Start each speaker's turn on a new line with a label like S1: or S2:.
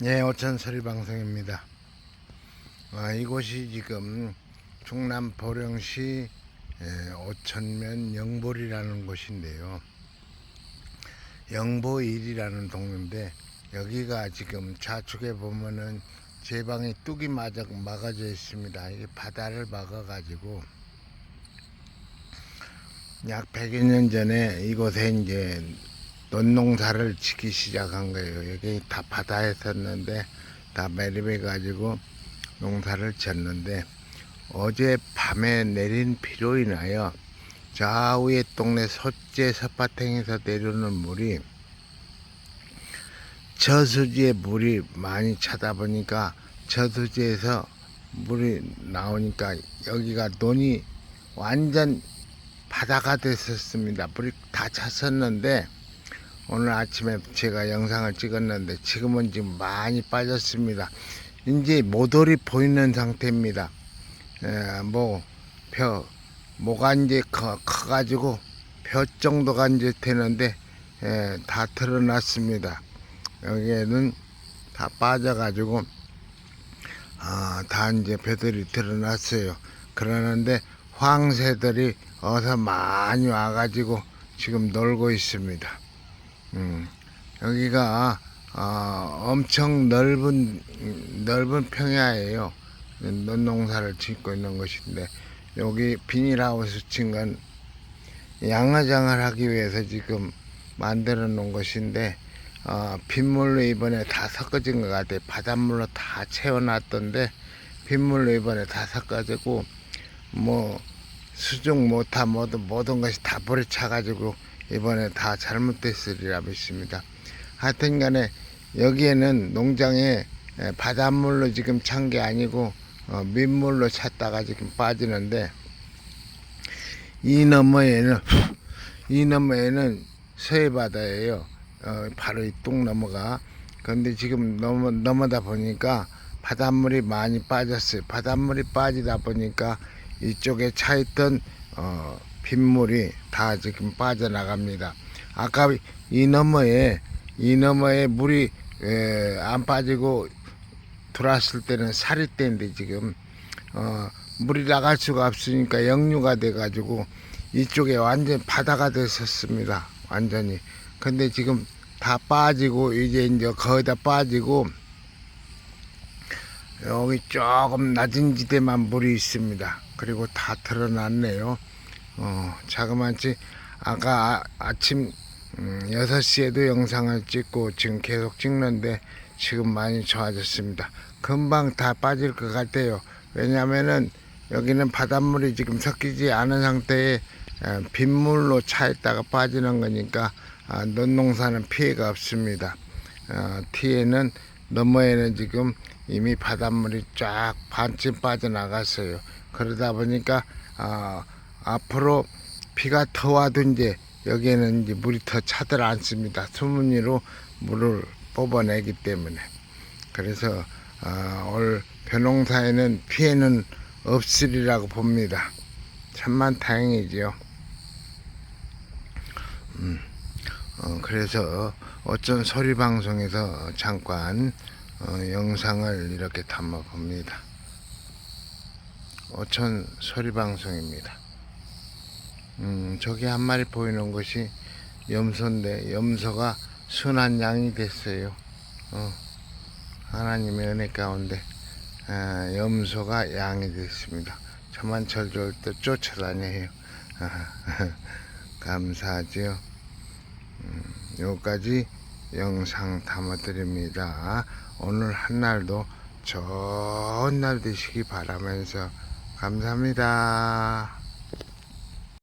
S1: 네, 오천서리 방송입니다. 아, 이곳이 지금 충남 보령시 에, 오천면 영볼이라는 곳인데요. 영보일이라는 동네인데 여기가 지금 좌측에 보면은 제 방이 뚝이 맞아, 막아져 있습니다. 이게 바다를 막아가지고 약 100여 년 전에 이곳에 이제 논농사를 짓기 시작한 거예요. 여기 다 바다에 섰는데 다 매립해 가지고 농사를 졌는데 어제 밤에 내린 비로 인하여 좌우의 동네 소재 텃밭행에서 내려오는 물이 저수지에 물이 많이 차다 보니까 저수지에서 물이 나오니까 여기가 논이 완전 바다가 됐었습니다. 물이 다 찼었는데 오늘 아침에 제가 영상을 찍었는데 지금은 지금 많이 빠졌습니다. 이제 모돌이 보이는 상태입니다. 에, 뭐, 벼, 뭐가 이제 커, 커가지고 벼 정도가 이제 되는데, 에, 다 드러났습니다. 여기에는 다 빠져가지고, 아, 다 이제 벼들이 드러났어요. 그러는데 황새들이 어서 많이 와가지고 지금 놀고 있습니다. 음, 여기가 어, 엄청 넓은 넓은 평야예요. 논농사를 짓고 있는 것인데 여기 비닐하우스 친 건 양어장을 하기 위해서 지금 만들어 놓은 것인데 어, 빗물로 이번에 다 섞어진 것 같아요. 바닷물로 다 채워놨던데 빗물로 이번에 다 섞어지고 뭐 수중 모타 모든 모든 것이 다 불에 차가지고 이번에 다 잘못됐으리라 믿습니다. 하여튼 간에 여기에는 농장에 에, 바닷물로 지금 찬 게 아니고 어, 민물로 찼다가 지금 빠지는데 이 너머에는 이 너머에는 서해바다예요. 어, 바로 이 뚝 넘어가. 그런데 지금 넘어 넘어다 보니까 바닷물이 많이 빠졌어요. 바닷물이 빠지다 보니까 이쪽에 차 있던 어, 빗물이 다 지금 빠져나갑니다. 아까 이 너머에 이 너머에 물이 에, 안 빠지고 들어왔을 때는 살이 때인데 지금 어, 물이 나갈 수가 없으니까 역류가 돼가지고 이쪽에 완전 바다가 됐었습니다. 완전히. 근데 지금 다 빠지고 이제 이제 거의 다 빠지고 여기 조금 낮은 지대만 물이 있습니다. 그리고 다 드러났네요. 어, 자그마치 아까 아, 침 음, 6시에도 영상을 찍고 지금 계속 찍는데 지금 많이 좋아졌습니다. 금방 다 빠질 것 같아요. 왜냐면은 여기는 바닷물이 지금 섞이지 않은 상태에 에, 빗물로 차 있다가 빠지는 거니까 아, 논농사는 피해가 없습니다. 어, 뒤에는 너머에는 지금 이미 바닷물이 쫙 반쯤 빠져나갔어요. 그러다 보니까 아, 앞으로 비가 더 이제 여기에는 이제 물이 더 차들 않습니다. 수문위로 물을 뽑아내기 때문에 그래서 아, 올 벼농사에는 피해는 없으리라고 봅니다. 참만 다행이지요. 음, 어, 그래서 어쩐 소리 방송에서 잠깐 어, 영상을 이렇게 담아 봅니다. 어촌 소리 방송입니다. 음, 저기 한 마리 보이는 것이 염소인데 염소가 순한 양이 됐어요. 어, 하나님의 은혜 가운데 아, 염소가 양이 됐습니다. 저만 절절 때 쫓아다녀요. 감사하지요. 음, 여기까지 영상 담아드립니다. 오늘 한날도 좋은 날 되시기 바라면서 감사합니다.